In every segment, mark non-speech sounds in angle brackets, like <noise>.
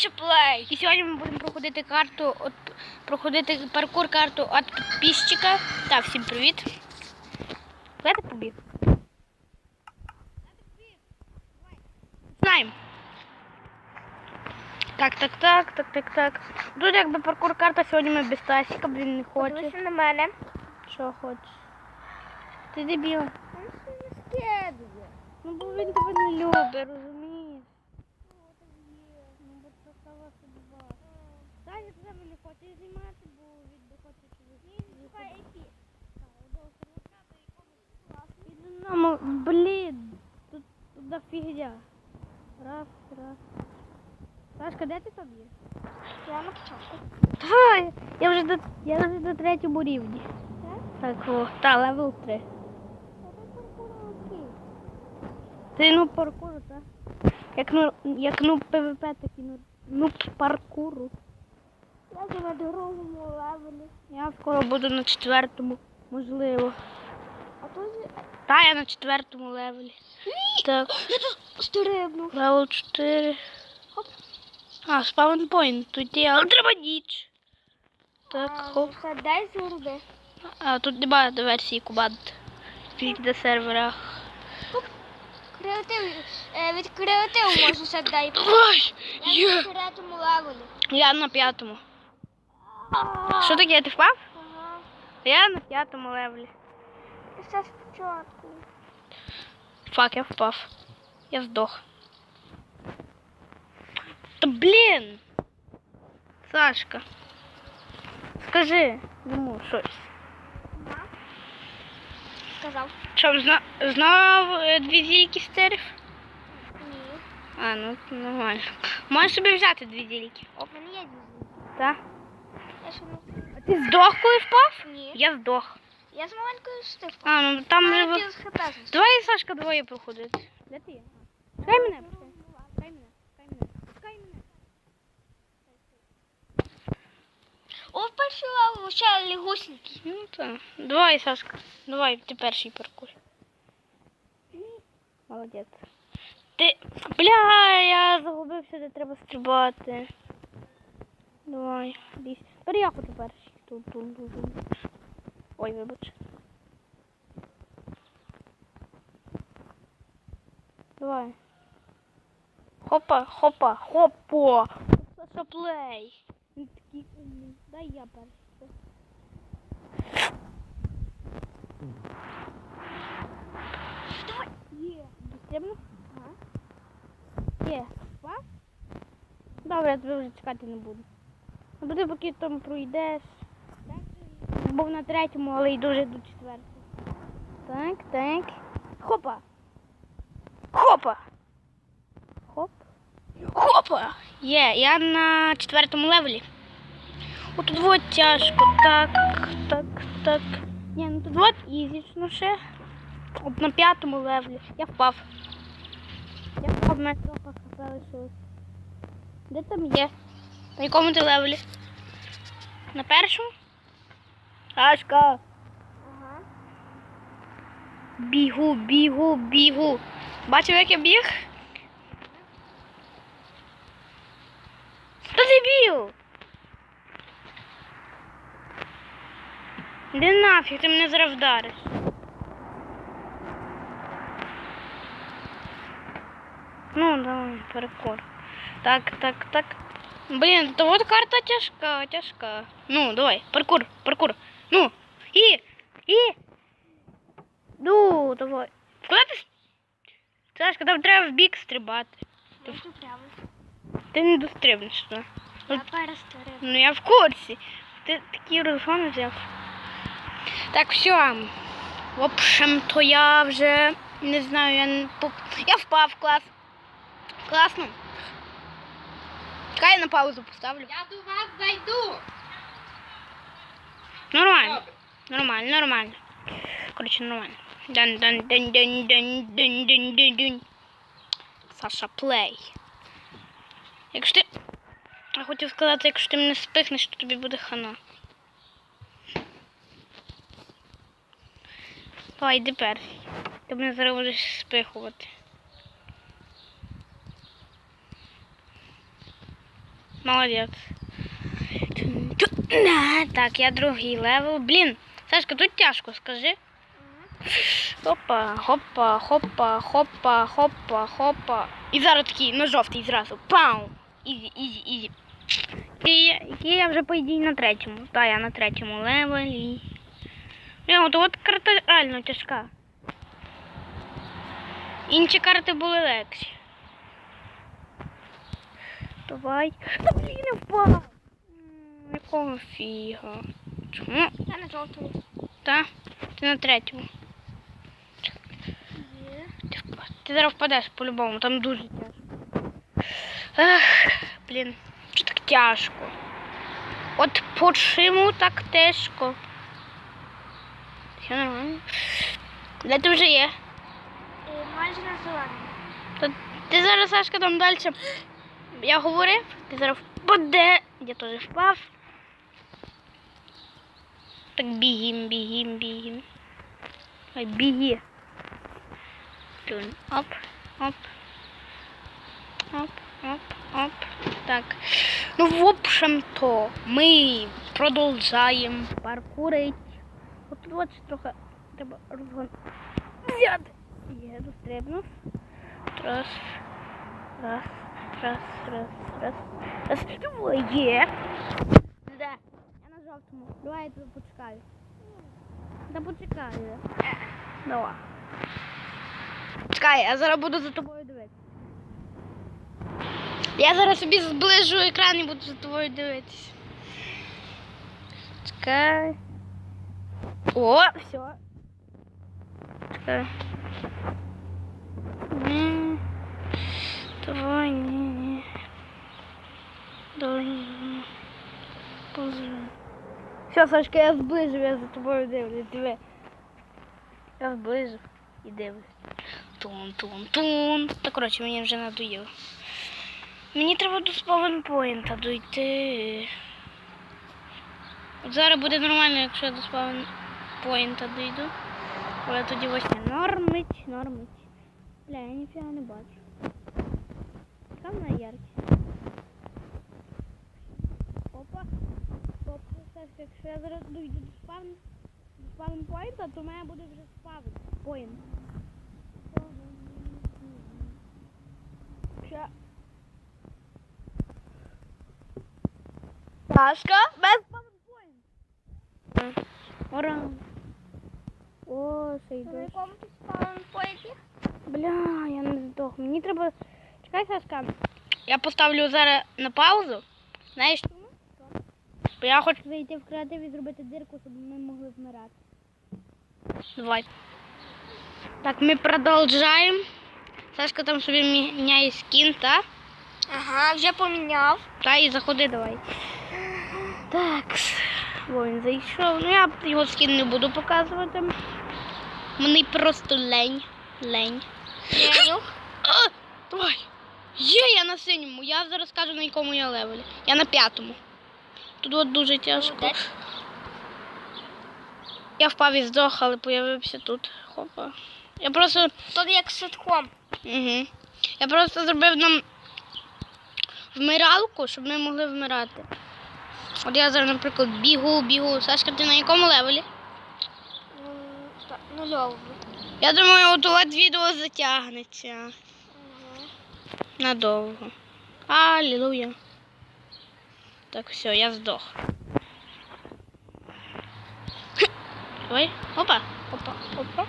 Саша Плей. І сьогодні ми будемо проходити карту, от, проходити паркур карту від підписчика. Так, всім привіт. Куди ти побіг? Знаємо. Так, так, так, так, так, так. Тут якби паркур карта, сьогодні ми без Тасіка, бо він не хоче. Подивися на мене. Що хочеш? Ти дебіл. Ну бо він тебе не любить, розумієш? Ну бо це стала судьба. Таня тебе не хоче знімати, бо він не хоче, щоб ви Шукай епі. Ну, блін, тут фігня. Раз, раз. Сашка, де ти там є? Я на початку. Давай, я вже до, я вже до третьому рівні. Так, о, та, левел 3. Ти ну паркуру, так? Як ну, як ну ПВП, так і ну, ну паркуру. Я вже на другому левелі. Я скоро буду на четвертому, можливо. А тут Та, я на четвертому левелі. Так, я тут стрибнув. левел 4. Хоп. А, спаунпойнт тут є, але треба ніч. Так, А, хоп. Це дай зурби. А тут немає версії команд. Тільки на серверах. Креатив. Е, від креативу можна ще дай. Ой, Я на третьому левелі. Я на п'ятому. Що таке, ти впав? Ага. Я на п'ятому левелі. І все спочатку. Фак, я впав. Я здох. Та блін! Сашка. Скажи йому щось. Ага. Сказав. Що, зна знов е, дві зільки стерів? Ні. А, ну нормально. Можеш собі взяти дві зільки. О, в мене є дізель. Так? Я ще не... А ти здох, коли впав? Ні. Я здох. Я з маленькою штифкою. А, ну там вже... пів хп знесло. Давай, Сашка, двоє проходити. Де ти? Пускай мене. Пускай мене, пускай мене. Пускай мене. О, перший лаву, ще лягусенький. Ну так. Давай, Сашка. Давай, ти перший паркур. Молодець. Ти. Бля, я загубився, де треба стрибати. Давай, десь. Тепер я хочу перший. Тут, тут, тут. Ой, вибач. Давай. Хопа, хопа, хопа. Саша. Він такий умний. Дай я перший. Давай. Є. Дострібно? Є. Два? Добре, я тебе вже чекати не буду. Ну, бо поки там пройдеш. Був на третьому, але йду вже до четвертого. Так, так. Хопа. Хопа. Хоп. Хопа. Є, я на четвертому левелі. О, тут вот тяжко. Так, так, так. Ні, ну тут вот ізічно ще. От на п'ятому левелі. Я впав. Я впав, мене трохи хп лишилось. Де там є? На якому ти левелі? На першому? Сашка. Ага. Бігу, бігу, бігу. Бачив, як я біг? Та дебіл! Де нафіг, ти мене зараз вдариш. Ну, давай, перекор. Так, так, так. Блін, то от карта тяжка, тяжка. Ну, давай, паркур, паркур. Ну, і, і. Ну, давай. Куди ти? с- Сашка, там треба в бік стрибати. Тут. Ти не дострибнеш туди. Я перестрибну. Ну я в курсі. Ти такий розгон взяв. Так, все. В общем, то я вже не знаю, я не поп... Я впав клас. Класно. Чекай, я на паузу поставлю. Я до вас зайду. Нормально. Нормально, нормально. Коротше, нормально. Дан дан дан дан дан дан дан дан дан Саша плей. Якщо ти. Я хотів сказати, якщо ти мене спихнеш, то тобі буде хана. Давай, йди перший. Ти мене зараз будеш спихувати. Молодець. Так, я другий левел. Блін, Сашка, тут тяжко, скажи. Хопа, хопа, хопа, хопа, хопа, хопа. І зараз такий на жовтий зразу. Пау! Ізі, ізі, ізі. Який я, вже по ідеї на третьому. Та я на третьому левелі. Блін, от, от карта реально тяжка. Інші карти були легші. Давай. Блін, впав. Якого фіга? Чому? Я на жовтому. Та? Ти на третьому. Є. Ти, впа- ти зараз впадеш по-любому, там дуже тяжко. Ех, блін, що так тяжко? От почему так тяжко? Все нормально. Де ти вже є? І майже на зеленому. Ти зараз, Сашка, там далі. Я говорив, ти зараз впаде. Я теж впав. Так бігім, бігім, бігім. Ай, біги. Тун. Оп, оп. Оп, оп, оп. Так. Ну, в общем-то, ми продовжаємо паркурить. От от трохи треба розгон. Взяти. Я дострибнув. Раз. Раз. Раз, раз, раз. Раз. Двоє. Жовтому. Давай я тебе почекаю. Да почекаю. Давай. Чекай, я зараз буду за тобою дивитися. Я зараз собі зближу екран і буду за тобою дивитися. Чекай. О, все. Чекай. Давай, ні, ні. Давай, ні. Позже. Все, Сашка, я зближив, я за тобою дивлюсь, диви. Я зближив і дивлюсь. Тун, тун, тун. Та коротше, мені вже надоїло. Мені треба до спавнпоінта дойти. От зараз буде нормально, якщо я до спавнпоінта дойду. Але тоді ось нормить, нормить. Бля, я ніфіга не бачу. Там на яркість. Опа. Так, якщо я зараз дойду до спавн, до спавнпоінта, то в мене буде вже спавн поінт. Ща. Сашка, без спавнпоінт. Ура. О, ще На якому ти спав поїзді? Бля, я не здох. Мені треба. Чекай, Сашка. Я поставлю зараз на паузу. Знаєш? Бо я хочу зайти в креатив і зробити дирку, щоб ми могли вмирати. Давай. Так, ми продовжуємо. Сашка там собі міняє скін, та? Ага, вже поміняв. Та і заходи давай. Так. О, він зайшов. Ну я його скін не буду показувати. Мені просто лень. Лень. Меню. А, давай. Є, я на синьому. Я зараз скажу на якому я левелі. Я на п'ятому. Тут от дуже тяжко. Я впав і здох, але появився тут. Хопа. Я просто. Тут як ситком. Угу. Я просто зробив нам вмиралку, щоб ми могли вмирати. От я зараз, наприклад, бігу, бігу. Сашка, ти на якому левелі? Ну, так. Я думаю, от от відео затягнеться Ага. надовго. Алілуя. Так, все, я здох. Ой, опа, опа, опа.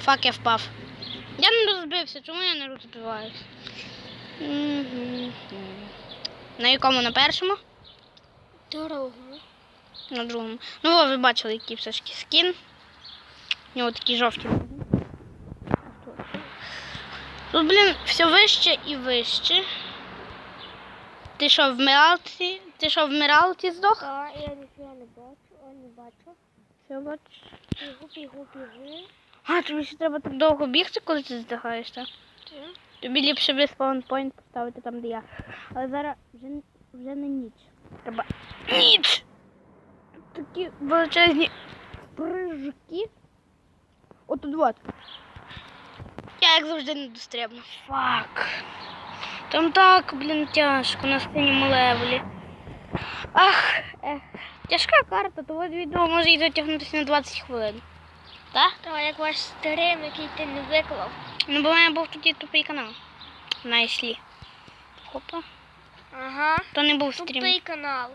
Фак, я впав. Я не розбився, чому я не розбиваюсь? На якому? На першому? Дорогу. На другому. Ну, ви бачили, який все ж таки скін. У нього такі жовті. Тут, блін, все вище і вище. Ти що, в Миралті? Ти що, в Миралті здох? Так, я ніфіга не бачу, а не бачу. Все бачиш. Бігу, бігу, бігу. А, тобі ще треба так довго бігти, коли ти здихаєш, так? Ти? Тобі ліпше би спаунпойнт поставити там, де я. Але зараз вже, вже не ніч. Треба ніч! Тут такі величезні прыжки. Тут от. Я як завжди не дострібну. Фак. Там так, блін, тяжко на синьому левелі. Ах, ех. Тяжка карта, то от відео може і затягнутися на 20 хвилин. Так? Та як ваш стрим, який ти не виклав. Ну, бо в мене був тоді тупий канал. На іслі. Хопа. Ага. То не був стрім. Тупий канал.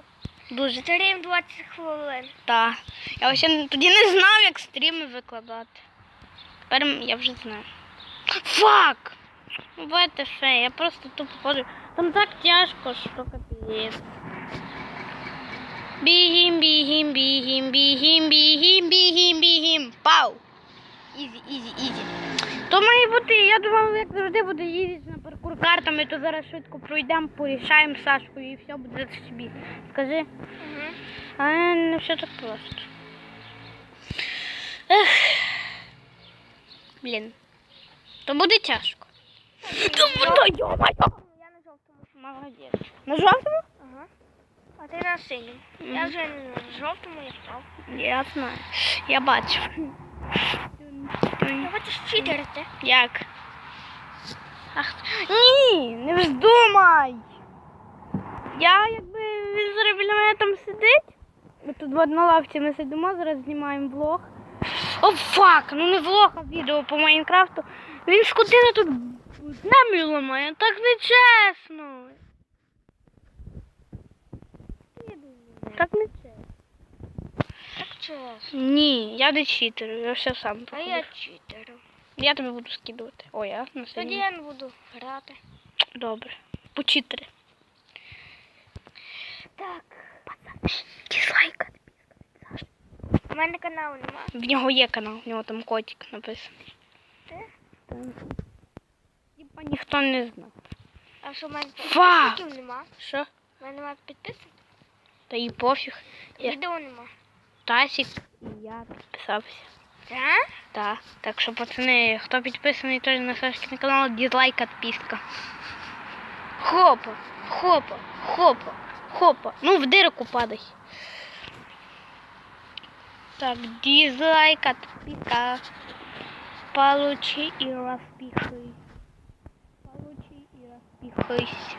Дуже. Стрим 20 хвилин. Так. Я ще тоді не знав, як стріми викладати. Тепер я вже знаю. Фак! Ну, ВТФ, я просто тупо ходжу. Там так тяжко, що капець. Бігім, бігім, бігім, бігім, бігім, бігім, бігім. Пау! Ізі, ізі, ізі. То має бути, я думав, як завжди буде їздити на паркур картами, то зараз швидко пройдемо, порішаємо з Сашкою і все буде собі. Скажи. Угу. А не все так просто. Ех. Блін. То буде тяжко. То буде, йо-моє. Я на жовтому. Молодець. На жовтому? Ага. А ти на синьому. Я вже на жовтому, я впав. Я знаю. Я бачу. Ти хочеш читерити? Як? Ах, ні, не вздумай. Я якби він зараз мене там сидить. Ми тут от на лавці ми сидимо, зараз знімаємо влог. О, фак! Ну не влог, а відео по Майнкрафту. Він скотина тут землю ламає, так нечесно. Так нечесно. Так чесно. Ні, я не читерю, я все сам А я читерю. Я тобі буду скидувати. О, я на Тоді я не буду грати. Добре. Почитери. Так. Дізлайка. У мене каналу нема. В нього є канал, в нього там котик написаний. Ти? Типа ніхто не знав. А що в мене підписників нема? Що? У мене немає підписників. Та і пофіг. Я- Відео нема. Тасік і я підписався. Так? Так. Так що, пацани, хто підписаний теж на Сашкин канал, дізлайк, отписка. Хопа, хопа, хопа, хопа. Ну, в дырку падай. Так, дизлайк, отписка. Получи и распихай. Получи и распихайся.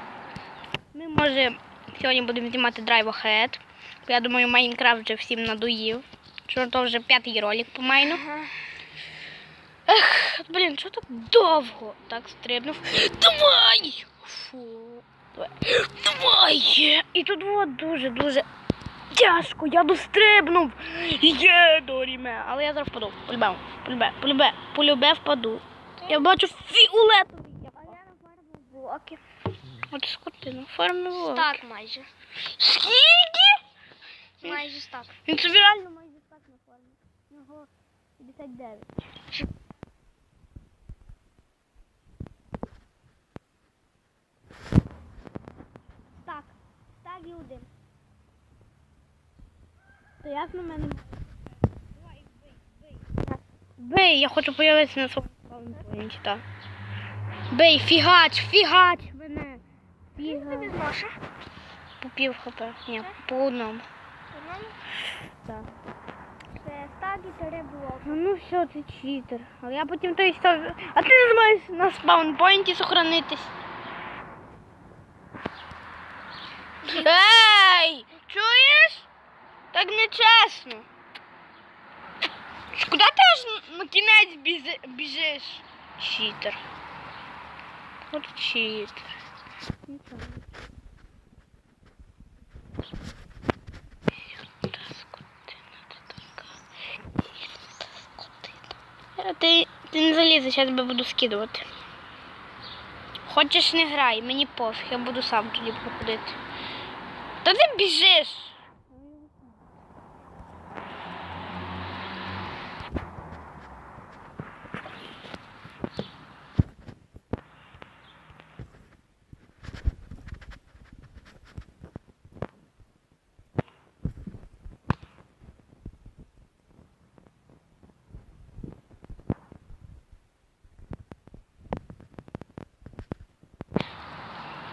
Ми, може, сьогодні будемо знімати Drive Ahead. Я думаю, Майнкрафт вже всім надоїв. Що то вже п'ятий ролик по майну. Ага. Ех, блін, що так довго? Так стрибнув. Давай! Фу. Давай. І тут було дуже-дуже тяжко. Я дострибнув. Є, доріме. Але я зараз впаду. Полюбе, полюбе, полюбе, полюбе впаду. Я бачу фіолетовий. Блоки. От скотина, фармило. Так майже. Скільки? Майже так. Він собі реально майже так на формі. Його 59. Так. Так і один. То ясно в мене. Бей, я хочу появитися на своєму спавнпоінті, так. Бей, фігач, фігач мене. Фігач. По пів хп. Ні, по одному. Так. Це так і три блоки. Ну, ну все, ти читер. Але я потім той став. А ти не зможеш на спаунпойнті сохранитись. <laughs> Ей! Чуєш? Так нечесно. Куди ти аж на кінець бізи- біжиш? Читер. От читер. Е, Ти, ти не залізеш, я тебе буду скидувати. Хочеш не грай, мені пофіг, я буду сам тоді проходити. Та ти біжиш.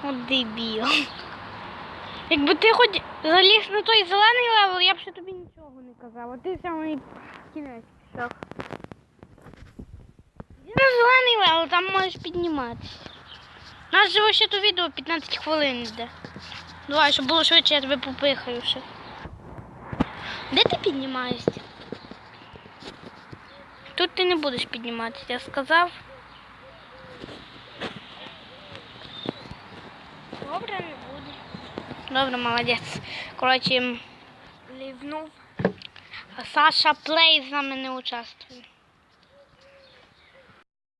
От дебіл. Якби ти хоч заліз на той зелений левел, я б ще тобі нічого не казав. А ти самий кінець пішов. Іди зелений, але там можеш підніматися. У нас же ще то відео 15 хвилин йде. Давай, щоб було швидше, я тебе попихаю ще. Де ти піднімаєшся? Тут ти не будеш підніматися, я сказав. Добре, не буде. Добре, молодець. Коротше, Лівнув. Саша Плей з нами не участвує.